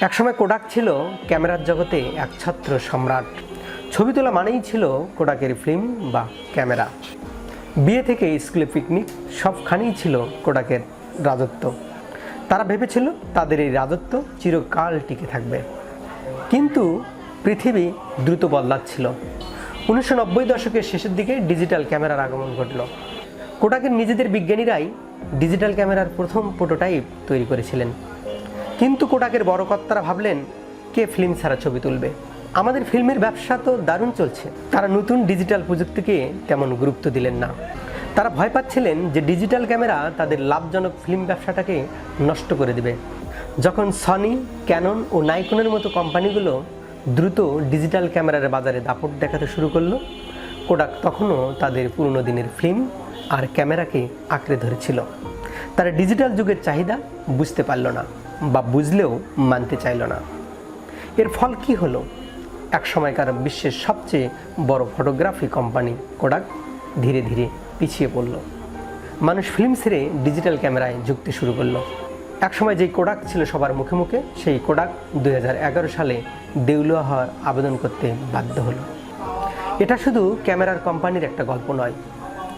একসময় কোডাক ছিল ক্যামেরার জগতে এক ছত্র সম্রাট। ছবি তোলা মানেই ছিল কোডাকের ফিল্ম বা ক্যামেরা। বিয়ে থেকে স্কুলে পিকনিক, সবখানেই ছিল কোডাকের রাজত্ব। তারা ভেবেছিল তাদের এই রাজত্ব চিরকাল টিকে থাকবে। কিন্তু পৃথিবী দ্রুত বদলাচ্ছিল। উনিশশো নব্বই দশকের শেষের দিকে ডিজিটাল ক্যামেরার আগমন ঘটল। কোটাকের নিজেদের বিজ্ঞানীরাই ডিজিটাল ক্যামেরার প্রথম প্রোটোটাইপ তৈরি করেছিলেন। কিন্তু কোটাকের বড় কর্তারা ভাবলেন, কে ফিল্ম ছাড়া ছবি তুলবে? আমাদের ফিল্মের ব্যবসা তো দারুণ চলছে। তারা নতুন ডিজিটাল প্রযুক্তিকে তেমন গুরুত্ব দিলেন না। তারা ভয় পাচ্ছিলেন যে ডিজিটাল ক্যামেরা তাদের লাভজনক ফিল্ম ব্যবসাটাকে নষ্ট করে দেবে। যখন সনি, ক্যানন ও নাইকনের মতো কোম্পানিগুলো দ্রুত ডিজিটাল ক্যামেরার বাজারে দাপট দেখাতে শুরু করল, কোডাক তখনও তাদের পুরনো দিনের ফিল্ম আর ক্যামেরাকে আঁকড়ে ধরেছিল। তারা ডিজিটাল যুগের চাহিদা বুঝতে পারল না বা বুঝলেও মানতে চাইল না। এর ফল কি হলো? এক সময়কার বিশ্বের সবচেয়ে বড় ফটোগ্রাফি কোম্পানি কোডাক ধীরে ধীরে পিছিয়ে পড়ল। মানুষ ফিল্ম ছেড়ে ডিজিটাল ক্যামেরায় যুক্তি শুরু করল। একসময় যেই কোডাক ছিল সবার মুখে মুখে, সেই কোডাক দু হাজার এগারো সালে দেউলিয়া হওয়ার আবেদন করতে বাধ্য হলো। এটা শুধু ক্যামেরার কোম্পানির একটা গল্প নয়,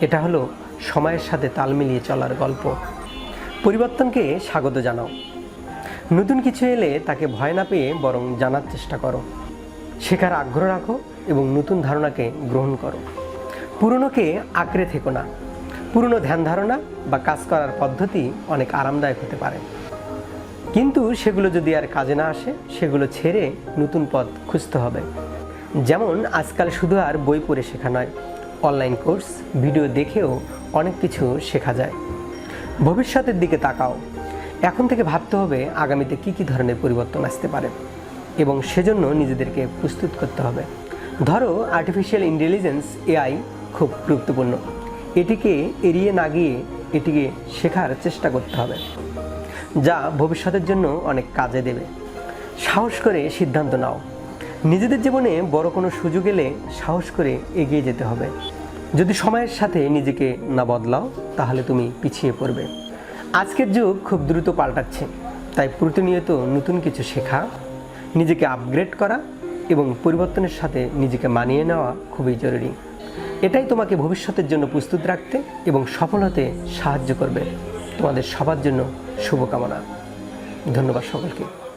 এটা হলো সময়ের সাথে তাল মিলিয়ে চলার গল্প। পরিবর্তনকে স্বাগত জানাও। নতুন কিছু এলে তাকে ভয় না পেয়ে বরং জানার চেষ্টা করো। শেখার আগ্রহ রাখো এবং নতুন ধারণাকে গ্রহণ করো। পুরনোকে আঁকড়ে থেকো না। পুরনো ধ্যান ধারণা বা কাজ করার পদ্ধতি অনেক আরামদায়ক হতে পারে। কিন্তু সেগুলো যদি আর কাজে না আসে, সেগুলো ছেড়ে নতুন পথ খুঁজতে হবে। যেমন আজকাল শুধু আর বই পড়ে শেখা নয়, অনলাইন কোর্স, ভিডিও দেখেও অনেক কিছু শেখা যায়। ভবিষ্যতের দিকে তাকাও। এখন থেকে ভাবতে হবে আগামীতে কি কি ধরনের পরিবর্তন আসতে পারে এবং সেজন্য নিজেদেরকে প্রস্তুত করতে হবে। ধরো আর্টিফিশিয়াল ইন্টেলিজেন্স এআই খুব গুরুত্বপূর্ণ। এটিকে এড়িয়ে না গিয়ে এটিকে শেখার চেষ্টা করতে হবে, যা ভবিষ্যতের জন্য অনেক কাজে দেবে। সাহস করে সিদ্ধান্ত নাও। নিজেদের জীবনে বড় কোনো সুযোগ এলে সাহস করে এগিয়ে যেতে হবে। যদি সময়ের সাথে নিজেকে না বদলাও, তাহলে তুমি পিছিয়ে পড়বে। আজকের যুগ খুব দ্রুত পাল্টাচ্ছে, তাই প্রতিনিয়ত নতুন কিছু শেখা, নিজেকে আপগ্রেড করা এবং পরিবর্তনের সাথে নিজেকে মানিয়ে নেওয়া খুবই জরুরি। এটাই তোমাকে ভবিষ্যতের জন্য প্রস্তুত রাখতে এবং সফল হতে সাহায্য করবে। তোমাদের সবার জন্য শুভকামনা। ধন্যবাদ সকলকে।